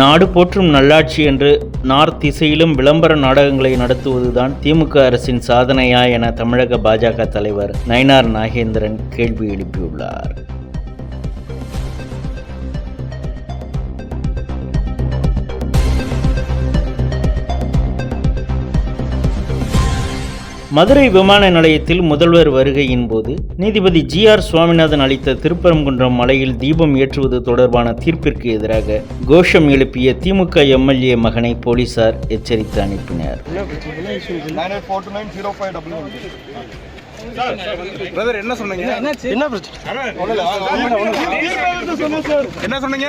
நாடு போற்றும் நல்லாட்சி என்று நார்த் திசையிலும் விளம்பர நாடகங்களை நடத்துவதுதான் திமுக அரசின் சாதனையா என தமிழக பாஜக தலைவர் நயினார் நாகேந்திரன் கேள்வி எழுப்பியுள்ளார். மதுரை விமான நிலையத்தில் முதல்வர் வருகையின் போது நீதிபதி ஜி ஆர் சுவாமிநாதன் அளித்த திருப்பரங்குன்றம் மலையில் தீபம் ஏற்றுவது தொடர்பான தீர்ப்பிற்கு எதிராக கோஷம் எழுப்பிய திமுக எம்எல்ஏ மகனை போலீசார் எச்சரித்து அனுப்பினர். என்ன சொன்னீங்க? என்ன பிரச்சனை? என்ன சொன்னீங்க?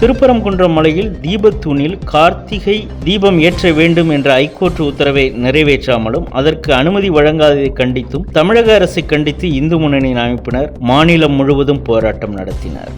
திருப்பரங்குன்றம் மலையில் தீபத்தூணில் கார்த்திகை தீபம் ஏற்ற வேண்டும் என்ற ஐகோர்ட் உத்தரவை நிறைவேற்றாமலும் அதற்கு அனுமதி வழங்காததை கண்டித்தும் தமிழக அரசை கண்டித்து இந்து முன்னணி அமைப்பினர் மாநிலம் முழுவதும் போராட்டம் நடத்தினர்.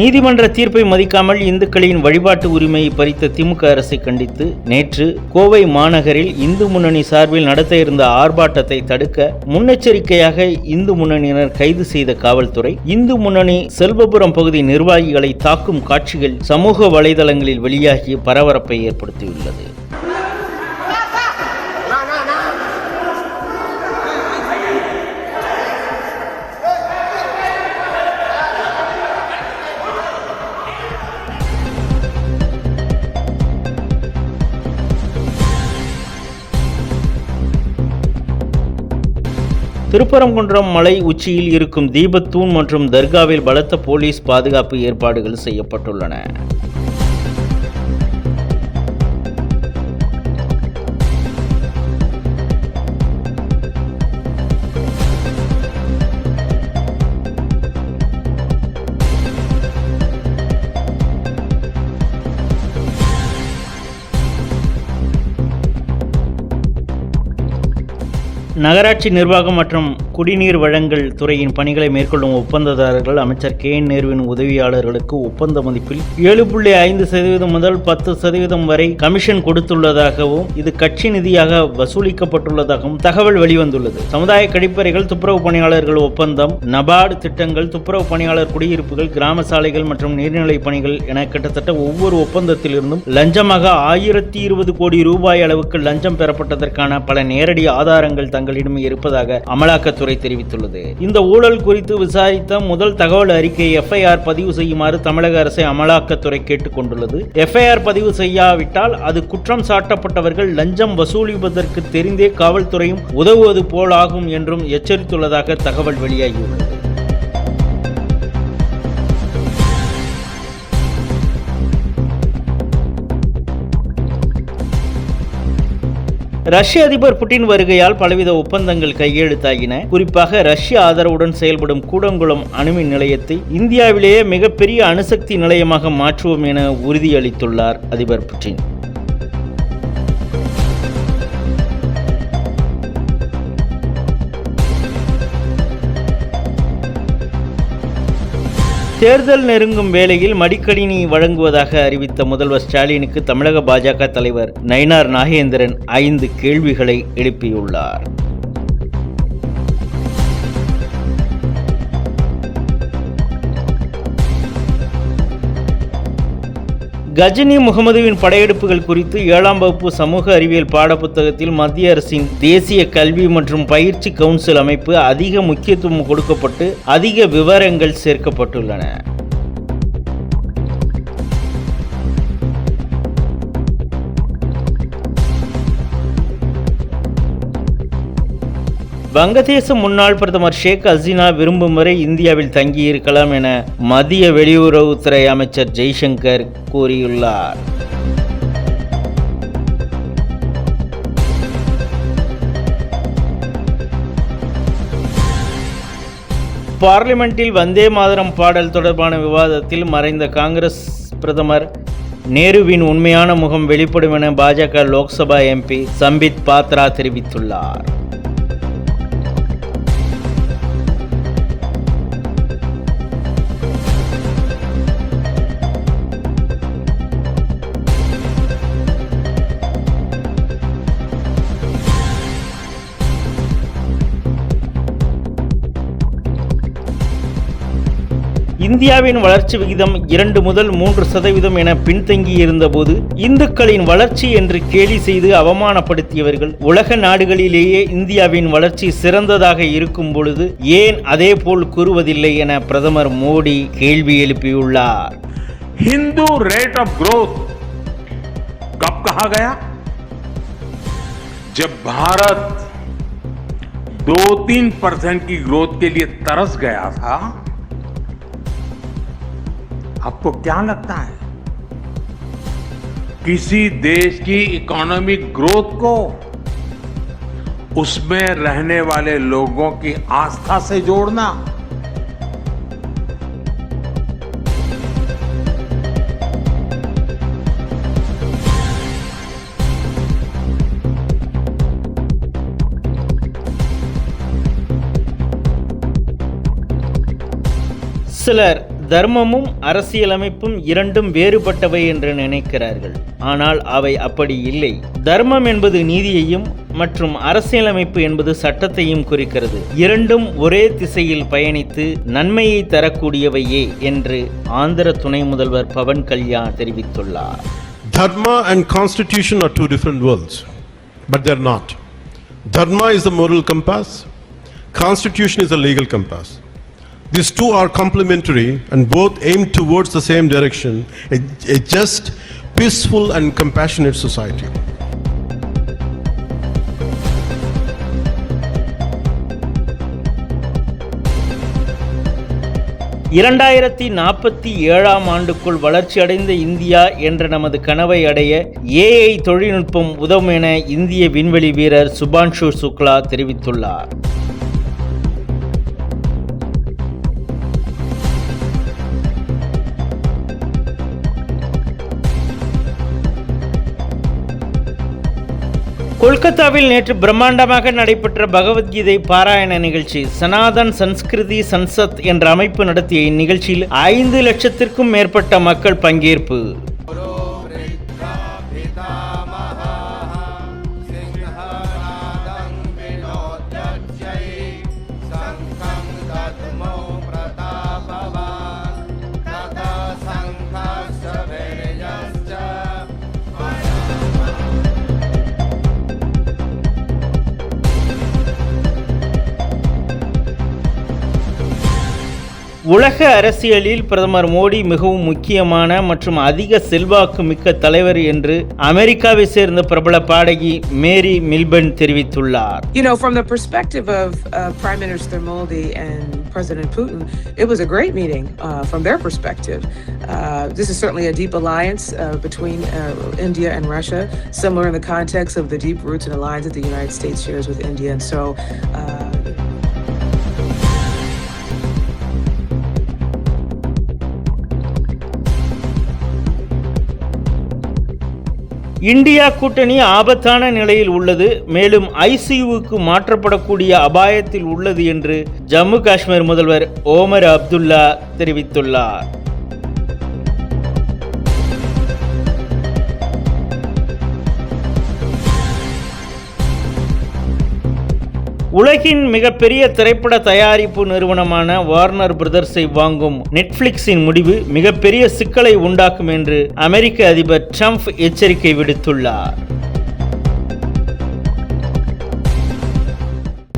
நீதிமன்ற தீர்ப்பை மதிக்காமல் இந்துக்களின் வழிபாட்டு உரிமையை பறித்த திமுக அரசை கண்டித்து நேற்று கோவை மாநகரில் இந்து முன்னணி சார்பில் நடத்த இருந்த ஆர்ப்பாட்டத்தை தடுக்க முன்னெச்சரிக்கையாக இந்து முன்னணியினர் கைது செய்த காவல்துறை இந்து முன்னணி செல்வபுரம் பகுதி நிர்வாகிகளை தாக்கும் காட்சிகள் சமூக வலைதளங்களில் வெளியாகி பரபரப்பை ஏற்படுத்தியுள்ளது. திருப்பரங்குன்றம் மலை உச்சியில் இருக்கும் தீபத்தூண் மற்றும் தர்காவில் பலத்த போலீஸ் பாதுகாப்பு ஏற்பாடுகள் செய்யப்பட்டுள்ளன. நகராட்சி நிர்வாகம் மற்றும் குடிநீர் வழங்கல் துறையின் பணிகளை மேற்கொள்ளும் ஒப்பந்ததாரர்கள் அமைச்சர் கே என் நேருவின் உதவியாளர்களுக்கு ஒப்பந்த மதிப்பில் ஏழு புள்ளி ஐந்து சதவீதம் முதல் பத்து சதவீதம் வரை கமிஷன் கொடுத்துள்ளதாகவும் இது கட்சி நிதியாக வசூலிக்கப்பட்டுள்ளதாகவும் தகவல் வெளிவந்துள்ளது. சமுதாய கழிப்பறைகள் துப்புரவு பணியாளர்கள் ஒப்பந்தம் நபார்டு திட்டங்கள் துப்புரவு பணியாளர் குடியிருப்புகள் கிராம சாலைகள் மற்றும் நீர்நிலை பணிகள் என கிட்டத்தட்ட ஒவ்வொரு ஒப்பந்தத்திலிருந்தும் லஞ்சமாக ஆயிரத்தி இருபது கோடி ரூபாய் அளவுக்கு லஞ்சம் பெறப்பட்டதற்கான பல நேரடி ஆதாரங்கள் தங்களிடம் இருப்பதாக அமலாக்கத்துறை தெரிவித்துள்ளது. இந்த ஊழல் குறித்து விசாரித்த முதல் தகவல் அறிக்கையை எஃப்ஐஆர் பதிவு செய்யுமாறு தமிழக அரசை அமலாக்கத்துறை கேட்டுக்கொண்டுள்ளது எஃப்ஐஆர் பதிவு செய்யாவிட்டால் அது குற்றம் சாட்டப்பட்டவர்கள் லஞ்சம் வசூலிப்பதற்கு தெரிந்தே காவல்துறையும் உதவுவது போலாகும் என்றும் எச்சரித்துள்ளதாக தகவல் வெளியாகியுள்ளது. ரஷ்ய அதிபர் புட்டின் வருகையால் பலவித ஒப்பந்தங்கள் கையெழுத்தாகின. குறிப்பாக ரஷ்ய ஆதரவுடன் செயல்படும் கூடங்குளம் அணுமின் நிலையத்தை இந்தியாவிலேயே மிகப்பெரிய அணுசக்தி நிலையமாக மாற்றுவோம் என உறுதியளித்துள்ளார் அதிபர் புட்டின். தேர்தல் நெருங்கும் வேளையில் மடிக்கணினி வழங்குவதாக அறிவித்த முதல்வர் ஸ்டாலினுக்கு தமிழக பாஜக தலைவர் நயினார் நாகேந்திரன் ஐந்து கேள்விகளை எழுப்பியுள்ளார். கஜினி முகமதுவின் படையெடுப்புகள் குறித்து ஏழாம் வகுப்பு சமூக அறிவியல் பாடப்புத்தகத்தில் மத்திய அரசின் தேசிய கல்வி மற்றும் பயிற்சி கவுன்சில் அமைப்பு அதிக முக்கியத்துவம் கொடுக்கப்பட்டு அதிக விவரங்கள் சேர்க்கப்பட்டுள்ளன. வங்கதேச முன்னாள் பிரதமர் ஷேக் ஹசீனா விரும்பும் வரை இந்தியாவில் தங்கியிருக்கலாம் என மத்திய வெளியுறவுத்துறை அமைச்சர் ஜெய்சங்கர் கூறியுள்ளார். பார்லிமெண்டில் வந்தே மாதரம் பாடல் தொடர்பான விவாதத்தில் மறைந்த காங்கிரஸ் பிரதமர் நேருவின் உண்மையான முகம் வெளிப்படும் என பாஜக லோக்சபா எம்பி சம்பித் பாத்ரா தெரிவித்துள்ளார். இந்தியாவின் வளர்ச்சி விகிதம் இரண்டு முதல் மூன்று சதவீதம் என பின்தங்கி இருந்தபோது இந்துக்களின் வளர்ச்சி என்று கேலி செய்து அவமானப்படுத்தியவர்கள் உலக நாடுகளிலேயே இந்தியாவின் வளர்ச்சி சிறந்ததாக இருக்கும் பொழுது ஏன் அதேபோல் கூறுவதில்லை என பிரதமர் மோடி கேள்வி எழுப்பியுள்ளார் हिंदू रेट ऑफ ग्रोथ कब कहा गया जब भारत दो तीन परसेंट की ग्रोथ के लिए तरस गया था आपको क्या लगता है किसी देश की इकोनॉमिक ग्रोथ को उसमें रहने वाले लोगों की आस्था से जोड़ना சிலர் தர்மமும் அரசியலமைப்பும் இரண்டும் வேறுபட்டவை என்று நினைக்கிறார்கள். ஆனால் அவை அப்படி இல்லை. தர்மம் என்பது நீதியையும் மற்றும் அரசியலமைப்பு என்பது சட்டத்தையும் குறிக்கிறது. இரண்டும் ஒரே திசையில் பயணித்து நன்மையை தரக்கூடியவையே என்று ஆந்திர துணை முதல்வர் பவன் கல்யாண் தெரிவித்துள்ளார். Dharma and constitution are two different worlds but they're not dharma is a moral compass constitution is a legal compass These two are complementary and both aim towards the same direction, a, a just, peaceful and compassionate society. இரண்டாயிரத்தி நாற்பத்தி ஏழாம் ஆண்டுக்குள் வளர்ச்சியடைந்த India என்ற நமது கனவை அடைய AI தொழில்நுட்பம் உதவும் என இந்திய விண்வெளி வீரர் சுபான்ஷு சுக்லா தெரிவித்துள்ளார் கொல்கத்தாவில் நேற்று பிரம்மாண்டமாக நடைபெற்ற பகவத்கீதை பாராயண நிகழ்ச்சி சனாதன் சன்ஸ்கிருதி சன்சத் என்ற அமைப்பு நடத்திய இந்நிகழ்ச்சியில் ஐந்து லட்சத்திற்கும் மேற்பட்ட மக்கள் பங்கேற்பு. உலக அரசியலில் பிரதமர் மோடி மிகவும் முக்கியமான மற்றும் அதிக செல்வாக்கு மிக்க தலைவர் என்று அமெரிக்காவை சேர்ந்த பிரபல பாடகி மேரி மில்பர்ன் தெரிவித்துள்ளார் You know, from the perspective of uh, Prime Minister Modi and President Putin, it was a great meeting uh, from their perspective. Uh, this is certainly a deep alliance uh, between uh, India and Russia, similar in the context of the deep roots and alliance that the United States shares with India. And so, uh, India கூட்டணி ஆபத்தான நிலையில் உள்ளது. மேலும் ஐசியூவுக்கு மாற்றப்படக்கூடிய அபாயத்தில் உள்ளது என்று ஜம்மு காஷ்மீர் முதல்வர் ஓமர் அப்துல்லா தெரிவித்துள்ளார். உலகின் மிகப்பெரிய திரைப்பட தயாரிப்பு நிறுவனமான வார்னர் பிரதர்ஸை வாங்கும் நெட்ஃபிளிக்ஸின் முடிவு மிகப்பெரிய சிக்கலை உண்டாக்கும் என்று அமெரிக்க அதிபர் ட்ரம்ப் எச்சரிக்கை விடுத்துள்ளார்.